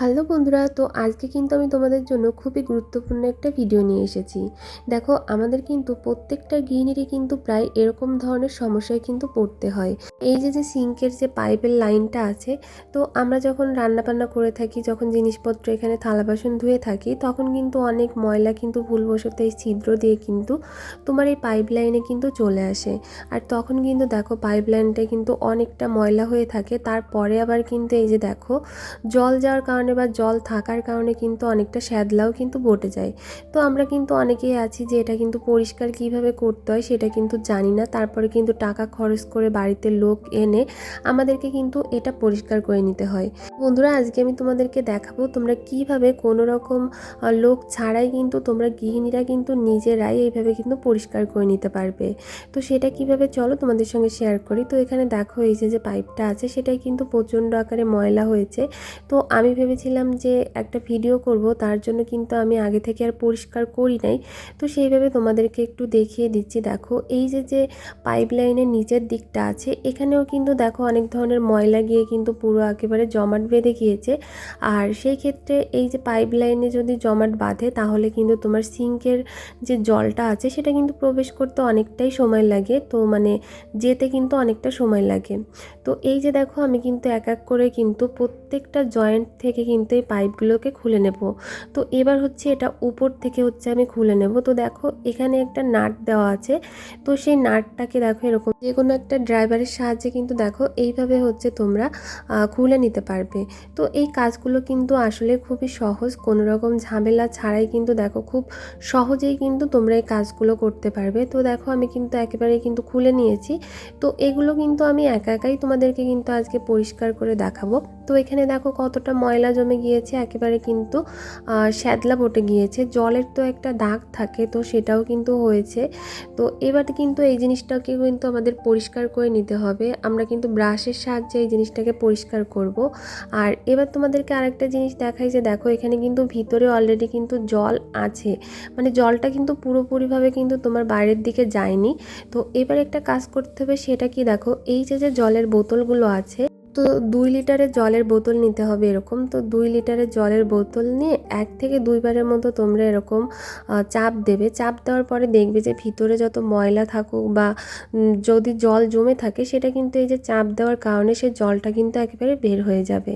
Hello বন্ধুরা, তো আজকে কিন্তু আমি তোমাদের জন্য খুবই গুরুত্বপূর্ণ একটা ভিডিও নিয়ে এসেছি। দেখো, আমাদের কিন্তু প্রত্যেকটা গৃহিণীরই কিন্তু প্রায় এরকম ধরনের সমস্যায় কিন্তু পড়তে হয়। এই যে যে সিঙ্কের যে পাইপের লাইনটা আছে, তো আমরা যখন রান্নাবান্না করে থাকি, যখন জিনিসপত্র এখানে থালা বাসন ধুয়ে থাকি, তখন কিন্তু অনেক ময়লা কিন্তু ভুলবশত এই ছিদ্র দিয়ে কিন্তু তোমার এই পাইপ লাইনে কিন্তু চলে আসে। আর তখন কিন্তু দেখো, পাইপ লাইনটা কিন্তু অনেকটা ময়লা হয়ে থাকে। তারপরে আবার কিন্তু এই যে দেখো, জল যাওয়ার কারণে বা জল থাকার কারণে কিন্তু অনেকটা শ্যাদলাও কিন্তু বটে যায়। তো আমরা কিন্তু অনেকেই আছি যে এটা কিন্তু পরিষ্কার কীভাবে করতে হয় সেটা কিন্তু জানি না। তারপরে কিন্তু টাকা খরচ করে বাড়িতে লোক এনে আমাদেরকে কিন্তু এটা পরিষ্কার করে নিতে হয়। বন্ধুরা, আজকে আমি তোমাদেরকে দেখাবো তোমরা কীভাবে কোনো রকম লোক ছাড়াই কিন্তু তোমরা গৃহিণীরা কিন্তু নিজেরাই এইভাবে কিন্তু পরিষ্কার করে নিতে পারবে। তো সেটা কীভাবে চলো তোমাদের সঙ্গে শেয়ার করি। তো এখানে দেখো এই যে যে পাইপটা আছে সেটাই কিন্তু প্রচণ্ড আকারে ময়লা হয়েছে। তো আমি ভেবেছিলাম যে একটা ভিডিও করব, তার জন্য কিন্তু আমি আগে থেকে আর পরিষ্কার করি নাই। তো সেইভাবে তোমাদেরকে একটু দেখিয়ে দিচ্ছি। দেখো, এই যে যে পাইপ লাইনের নিচের দিকটা আছে, এখানেও কিন্তু দেখো অনেক ধরনের ময়লা গিয়ে কিন্তু পুরো একেবারে জমাট বেঁধে গিয়েছে। আর সেই ক্ষেত্রে এই যে পাইপ লাইনে যদি জমাট বাঁধে, তাহলে কিন্তু তোমার সিঙ্কের যে জলটা আছে, সেটা কিন্তু প্রবেশ করতে অনেকটাই সময় লাগে। তো মানে যেতে কিন্তু অনেকটা সময় লাগে। তো এই যে দেখো, আমি কিন্তু এক এক করে কিন্তু প্রত্যেকটা জয়েন্ট থেকে কিন্তু এই পাইপগুলোকে খুলে নেব। তো এবার হচ্ছে এটা উপর থেকে হচ্ছে আমি খুলে নেব। তো দেখো এখানে একটা নাট দেওয়া আছে। তো সেই নাটটাকে দেখো এরকম যে কোনো একটা ড্রাইভারের সাহায্যে কিন্তু দেখো এইভাবে হচ্ছে তোমরা খুলে নিতে পারবে। তো এই কাজগুলো কিন্তু আসলে খুবই সহজ। কোনো রকম ঝামেলা ছাড়াই কিন্তু দেখো খুব সহজেই কিন্তু তোমরা এই কাজগুলো করতে পারবে। তো দেখো আমি কিন্তু একেবারে কিন্তু খুলে নিয়েছি। তো এগুলো কিন্তু আমি একা একাই তোমাদেরকে কিন্তু আজকে পরিষ্কার করে দেখাবো। তো এখানে দেখো কতটা ময়লা জমে গিয়েছে, একেবারে কিন্তু শ্যাদলা বটে গিয়েছে। জলের তো একটা দাগ থাকে, তো সেটাও কিন্তু হয়েছে। তো এবার কিন্তু এই জিনিসটাকে কিন্তু আমাদের পরিষ্কার করে নিতে হবে। আমরা কিন্তু ব্রাশের সাহায্যে এই জিনিসটাকে পরিষ্কার করব। আর এবার তোমাদেরকে আরেকটা জিনিস দেখাই যে, দেখো, এখানে কিন্তু ভিতরে অলরেডি কিন্তু জল আছে। মানে জলটা কিন্তু পুরোপুরিভাবে কিন্তু তোমার বাইরের দিকে যায়নি। তো এবার একটা কাজ করতে হবে, সেটা কি দেখো, এই যে যে জলের বোতলগুলো আছে তো দুই লিটারের জলের বোতল নিতে হবে এরকম। তো দুই লিটারের জলের বোতল নিয়ে এক থেকে দুইবারের মতো তোমরা এরকম চাপ দেবে। চাপ দেওয়ার পরে দেখবে যে ভিতরে যত ময়লা থাকুক বা যদি জল জমে থাকে সেটা কিন্তু এই যে চাপ দেওয়ার কারণে সে জলটা কিন্তু একেবারে বের হয়ে যাবে।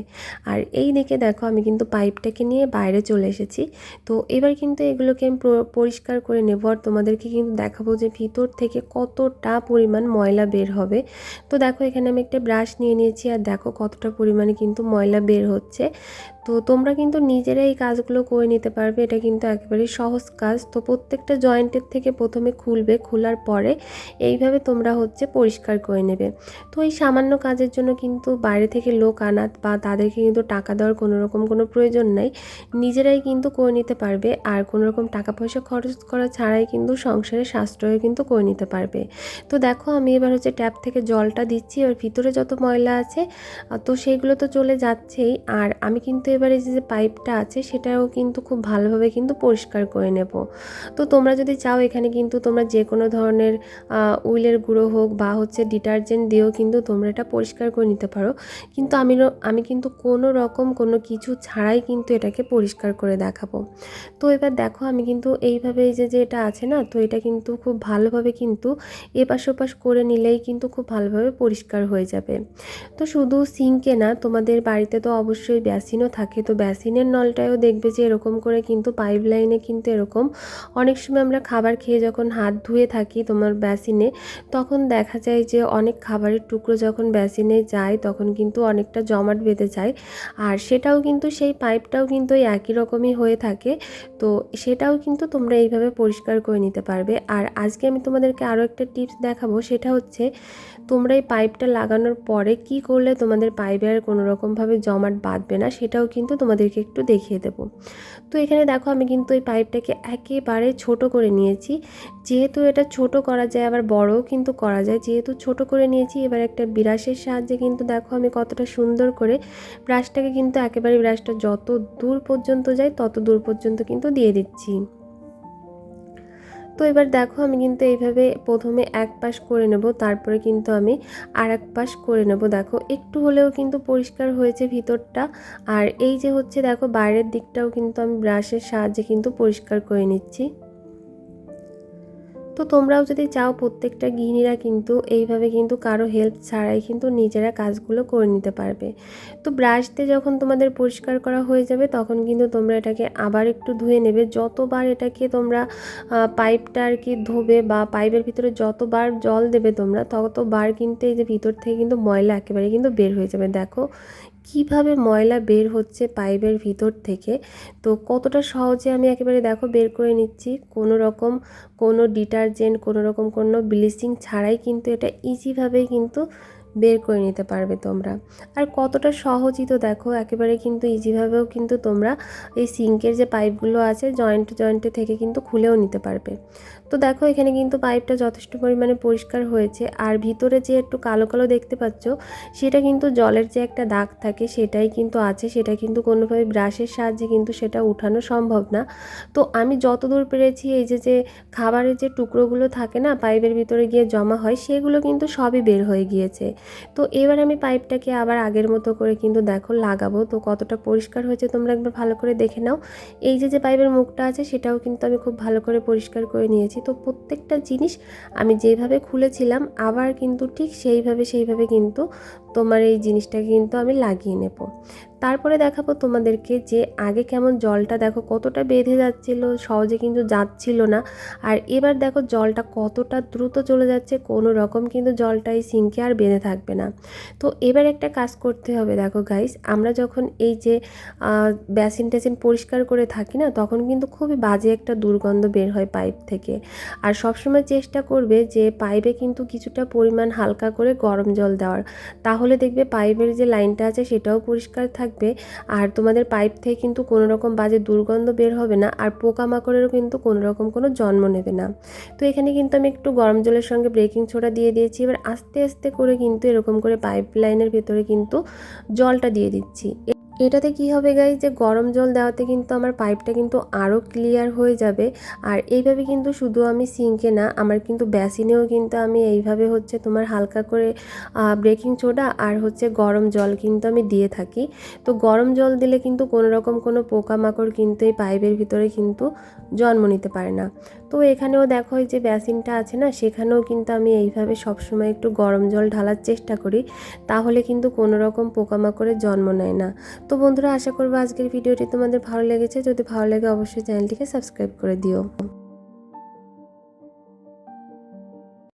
আর এই দিকে দেখো আমি কিন্তু পাইপটাকে নিয়ে বাইরে চলে এসেছি। তো এবার কিন্তু এগুলোকে আমি পরিষ্কার করে নেব। আর তোমাদেরকে কিন্তু দেখাবো যে ভিতর থেকে কতটা পরিমাণ ময়লা বের হবে। তো দেখো এখানে আমি একটা ব্রাশ নিয়ে নিয়েছি আর দেখো কতটা পরিমাণে কিন্তু ময়লা বের হচ্ছে। তো তোমরা কিন্তু নিজেরাই এই কাজগুলো করে নিতে পারবে। এটা কিন্তু একেবারেই সহজ কাজ। তো প্রত্যেকটা জয়েন্টের থেকে প্রথমে খুলবে, খোলার পরে এইভাবে তোমরা হচ্ছে পরিষ্কার করে নেবে। তো এই সামান্য কাজের জন্য কিন্তু বাইরে থেকে লোক আনাত বা তাদেরকে কিন্তু টাকা দেওয়ার কোনো রকম কোনো প্রয়োজন নাই। নিজেরাই কিন্তু করে নিতে পারবে। আর কোনো রকম টাকা পয়সা খরচ করা ছাড়াই কিন্তু সংসারে সাশ্রয় কিন্তু করে নিতে পারবে। তো দেখো আমি এবার হচ্ছে ট্যাপ থেকে জলটা দিচ্ছি। আর ভিতরে যত ময়লা আছে তো সেইগুলো তো চলে যাচ্ছেই। আর আমি কিন্তু এবারে যে পাইপটা আছে সেটাও কিন্তু খুব ভালোভাবে কিন্তু পরিষ্কার করে নেব। তো তোমরা যদি চাও এখানে কিন্তু তোমরা যে কোনো ধরনের উইলের গুঁড়ো হোক বা হচ্ছে ডিটারজেন্ট দিয়েও কিন্তু তোমরা এটা পরিষ্কার করে নিতে পারো। কিন্তু আমি আমি কিন্তু কোনো রকম কোনো কিছু ছাড়াই কিন্তু এটাকে পরিষ্কার করে দেখাবো। তো এবার দেখো আমি কিন্তু এইভাবে এই যে যে এটা আছে না, তো এটা কিন্তু খুব ভালোভাবে কিন্তু এপাশ ওপাশ করে নিলেই কিন্তু খুব ভালোভাবে পরিষ্কার হয়ে যাবে। তো শুধু সিঙ্কে না, তোমাদের বাড়িতে তো অবশ্যই বেসিনও থাকে তো বেসিনের নলটায়ও দেখবে যে এরকম করে কিন্তু পাইপ লাইনে কিন্তু এরকম অনেক সময় আমরা খাবার খেয়ে যখন হাত ধুয়ে থাকি তোমার বেসিনে তখন দেখা যায় যে অনেক খাবারের টুকরো যখন বেসিনে যায়, তখন কিন্তু অনেকটা জমাট বেঁধে যায়। আর সেটাও কিন্তু সেই পাইপটাও কিন্তু একই রকমই হয়ে থাকে। তো সেটাও কিন্তু তোমরা এইভাবে পরিষ্কার করে নিতে পারবে। আর আজকে আমি তোমাদেরকে আরও একটা টিপস দেখাবো, সেটা হচ্ছে তোমরা এই পাইপটা লাগানোর পরে কি করলে তোমাদের পাইপে আর কোনো রকমভাবে জমাট বাঁধবে না সেটাও কিন্তু তোমাদেরকে একটু দেখিয়ে দেবো। তো এখানে দেখো আমি কিন্তু এই পাইপটাকে একেবারে ছোট করে নিয়েছি। যেহেতু এটা ছোট করা যায় আবার বড়ও কিন্তু করা যায়। যেহেতু ছোট করে নিয়েছি, এবার একটা ব্রাশের সাহায্যে কিন্তু দেখো আমি কতটা সুন্দর করে ব্রাশটাকে কিন্তু একেবারে ব্রাশটা যত দূর পর্যন্ত যায় তত দূর পর্যন্ত কিন্তু দিয়ে দিচ্ছি। তো এবার দেখো আমি কিন্তু এইভাবে প্রথমে এক পাশ করে নেব, তারপরে কিন্তু আমি আর এক পাশ করে নেব। দেখো, একটু হলেও কিন্তু পরিষ্কার হয়েছে ভিতরটা। আর এই যে হচ্ছে, দেখো, বাইরের দিকটাও কিন্তু আমি ব্রাশের সাহায্যে কিন্তু পরিষ্কার করে নিচ্ছি। তো তোমরাও যদি চাও প্রত্যেকটা গৃহিণীরা কিন্তু এইভাবে কিন্তু কারও হেল্প ছাড়াই কিন্তু নিজেরা কাজগুলো করে নিতে পারবে। তো ব্রাশ দিয়ে যখন তোমাদের পরিষ্কার করা হয়ে যাবে তখন কিন্তু তোমরা এটাকে আবার একটু ধুয়ে নেবে। যতবার এটাকে তোমরা পাইপটা আর কি ধোবে বা পাইপের ভিতরে যতবার জল দেবে তোমরা, ততবার কিন্তু এই যে ভিতর থেকে কিন্তু ময়লা একেবারে কিন্তু বের হয়ে যাবে। দেখো কীভাবে ময়লা বের হচ্ছে পাইপের ভিতর থেকে? তো কতটা সহজে আমি একেবারে দেখো বের করে নিচ্ছি। কোনো রকম কোনো ডিটারজেন্ট, কোনো রকম কোনো ব্লিচিং ছাড়াই কিন্তু এটা ইজিভাবেই কিন্তু বের করে নিতে পারবে তোমরা। আর কতটা সহজই তো দেখো, একেবারে কিন্তু ইজিভাবেও কিন্তু তোমরা এই সিঙ্কের যে পাইপগুলো আছে জয়েন্ট জয়েন্টে থেকে কিন্তু খুলেও নিতে পারবে। তো দেখো, এখানে কিন্তু পাইপটা যথেষ্ট পরিমাণে পরিষ্কার হয়েছে। আর ভিতরে যে একটু কালো কালো দেখতে পাচ্ছ, সেটা কিন্তু জলের যে একটা দাগ থাকে, সেটাই কিন্তু আছে। সেটা কিন্তু কোনোভাবে ব্রাশের সাহায্যে কিন্তু সেটা উঠানো সম্ভব না। তো আমি যতদূর পেরেছি, এই যে যে খাবারের যে টুকরোগুলো থাকে না পাইপের ভিতরে গিয়ে জমা হয়, সেগুলো কিন্তু সবই বের হয়ে গিয়েছে। তো এবার আমি পাইপটাকে আবার আগের মতো করে কিন্তু দেখো লাগাবো। তো কতটা পরিষ্কার হয়েছে তোমরা একবার ভালো করে দেখে নাও। এই যে যে পাইপের মুখটা আছে সেটাও কিন্তু আমি খুব ভালো করে পরিষ্কার করে নিয়েছি। তো প্রত্যেকটা জিনিস আমি যেভাবে খুলেছিলাম আবার কিন্তু ঠিক সেইভাবে সেইভাবে কিন্তু তোমার এই জিনিসটাকে কিন্তু আমি লাগিয়ে নেব। তারপরে দেখাবো তোমাদেরকে যে আগে কেমন জলটা দেখো কতটা বেঁধে যাচ্ছিল, সহজে কিন্তু যাচ্ছিল না। আর এবার দেখো জলটা কতটা দ্রুত চলে যাচ্ছে, কোনো রকম কিন্তু জলটা এই সিঙ্কে আর বেঁধে থাকবে না। তো এবার একটা কাজ করতে হবে দেখো গাইস আমরা যখন এই যে বেসিন টেসিন পরিষ্কার করে থাকি না, তখন কিন্তু খুবই বাজে একটা দুর্গন্ধ বের হয় পাইপ থেকে। আর সবসময় চেষ্টা করবে যে পাইপে কিন্তু কিছুটা পরিমাণ হালকা করে গরম জল দেওয়ার। তাহলে দেখবে পাইপের যে লাইনটা আছে সেটাও পরিষ্কার থাকবে। আর তোমাদের পাইপ থেকে কিন্তু কোনো রকম বাজে দুর্গন্ধ বের হবে না, আর পোকামাকড়েরও কিন্তু কোনো রকম কোনো জন্ম নেবে না। তো এখানে কিন্তু আমি একটু গরম জলের সঙ্গে ব্রেকিং সোডা দিয়ে দিয়েছি, এবার আস্তে আস্তে করে কিন্তু এরকম করে পাইপ লাইনের ভেতরে কিন্তু জলটা দিয়ে দিচ্ছি। এটাতে কি হবে গাই যে গরম জল দেওয়াতে কিন্তু আমার পাইপটা কিন্তু আরও ক্লিয়ার হয়ে যাবে। আর এইভাবে কিন্তু শুধু আমি সিঙ্কে না, আমার কিন্তু বেসিনেও কিন্তু আমি এইভাবে হচ্ছে তোমার হালকা করে ব্রেকিং সোডা আর হচ্ছে গরম জল কিন্তু আমি দিয়ে থাকি। তো গরম জল দিলে কিন্তু কোনো রকম কোনো পোকামাকড় কিন্তু এই পাইপের ভিতরে কিন্তু জন্ম নিতে পারে না। তো এখানেও দেখো যে বেসিনটা আছে না, সেখানেও কিন্তু আমি এইভাবে সবসময় একটু গরম জল ঢালার চেষ্টা করি, তাহলে কিন্তু কোনো রকম পোকামাকড়ের জন্ম নেয় না। তো বন্ধুরা, আশা করব আজকের ভিডিওটি তোমাদের ভালো লেগেছে, যদি ভালো লাগে অবশ্যই চ্যানেলটিকে সাবস্ক্রাইব করে দিও।